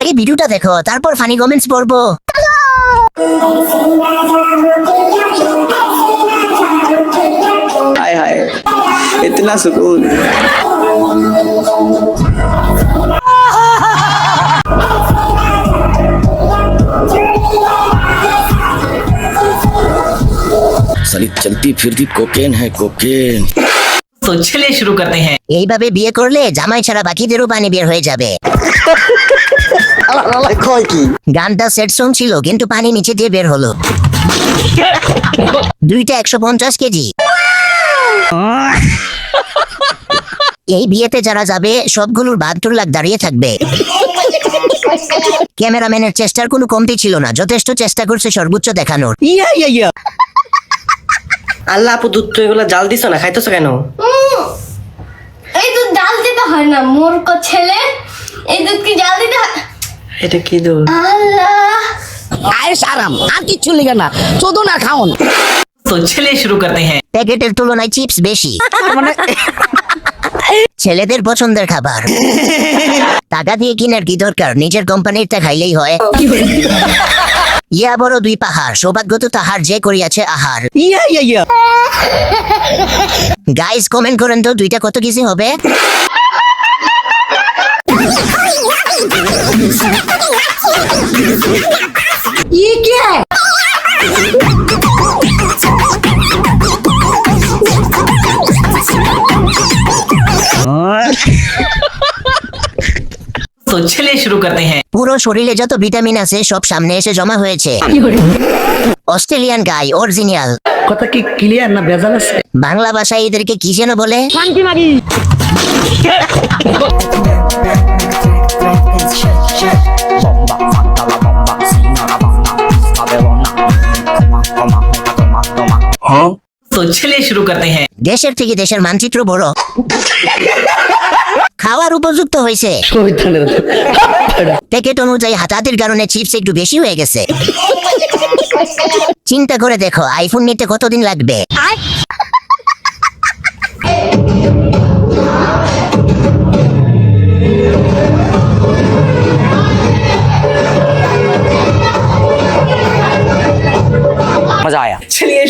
এই ভিডিওটা দেখো তারপর ফানি কমেন্টস পড়বো हाय हाय इतना सुकून साली चलती फिरती कोकेन है कोकेन तो चलिए शुरू करते हैं এইভাবে বিয়ে করলে জামাই ছাড়া বাকিদেরও পানি বের হয়ে যাবে কয় কি? গানটা সেট সং ছিল কিন্তু পানি নিচে দিয়ে বের হলো। দুইটা একশো পঞ্চাশ কেজি। এই বিয়েতে যারা যাবে সবগুলোর বাহাত্তর লাখ দাঁড়িয়ে থাকবে। ক্যামেরাম্যানের চেষ্টার কোনো কমতি ছিল না যথেষ্ট চেষ্টা করছে সর্বোচ্চ দেখানোর। ইয়া ইয়া ইয়া। আল্লাহ আপু দুধ তো এগুলা জাল দিছ না খাইতেছো কেন? এই দুধ জাল দিতে হয় না মূর্খ ছেলে। এটা কি আল্লাহ। আয়েশ আরাম আর না। চোদো না খাওন তো ছেলে শুরু করতে হ্যাঁ। প্যাকেটের তুলনায় চিপস বেশি। মানে ছেলেদের পছন্দের খাবার। টাকা দিয়ে কিনার কি দরকার? নিজের কোম্পানিরটা খাইলেই হয়। ইয়া বড় দুই পাহাড় সৌভাগ্য তো তাহার যে করিয়াছে আহার। ইয়া ইয়া ইয়া। গাইস কমেন্ট করেন তো দুইটা কত কিছু হবে? ই কে तो चलिए शुरू करते हैं পুরো শরীরে যত ভিটামিন আছে সব সামনে এসে জমা হয়েছে অস্ট্রেলিয়ান গাই অরিজিনাল কথা কি ক্লিয়ার না ভেজাল আছে বাংলা ভাষায় এদেরকে কি যেন বলে তো চলে শুরু করতে হ্যাঁ দেশের থেকে দেশের মানচিত্র বড়। খাওয়ার উপযুক্ত হয়েছে। প্যাকেট অনুযায়ী হাতাহাতির কারণে চিপস একটু বেশি হয়ে গেছে। চিন্তা করে দেখো আইফোন নিতে কতদিন লাগবে?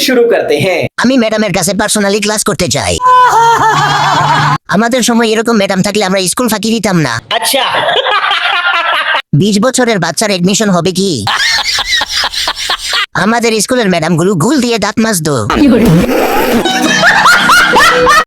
শুরু করতে হ্যাঁ। আমি ম্যাডামের কাছে পার্সোনালি ক্লাস করতে চাই। আমাদের সময় এরকম ম্যাডাম থাকলে আমরা স্কুল ফাঁকি দিতাম না। আচ্ছা। বিশ বছরের বাচ্চার এডমিশন হবে কি? আমাদের স্কুলের ম্যাডামগুলো গুল দিয়ে দাঁত মাছ দো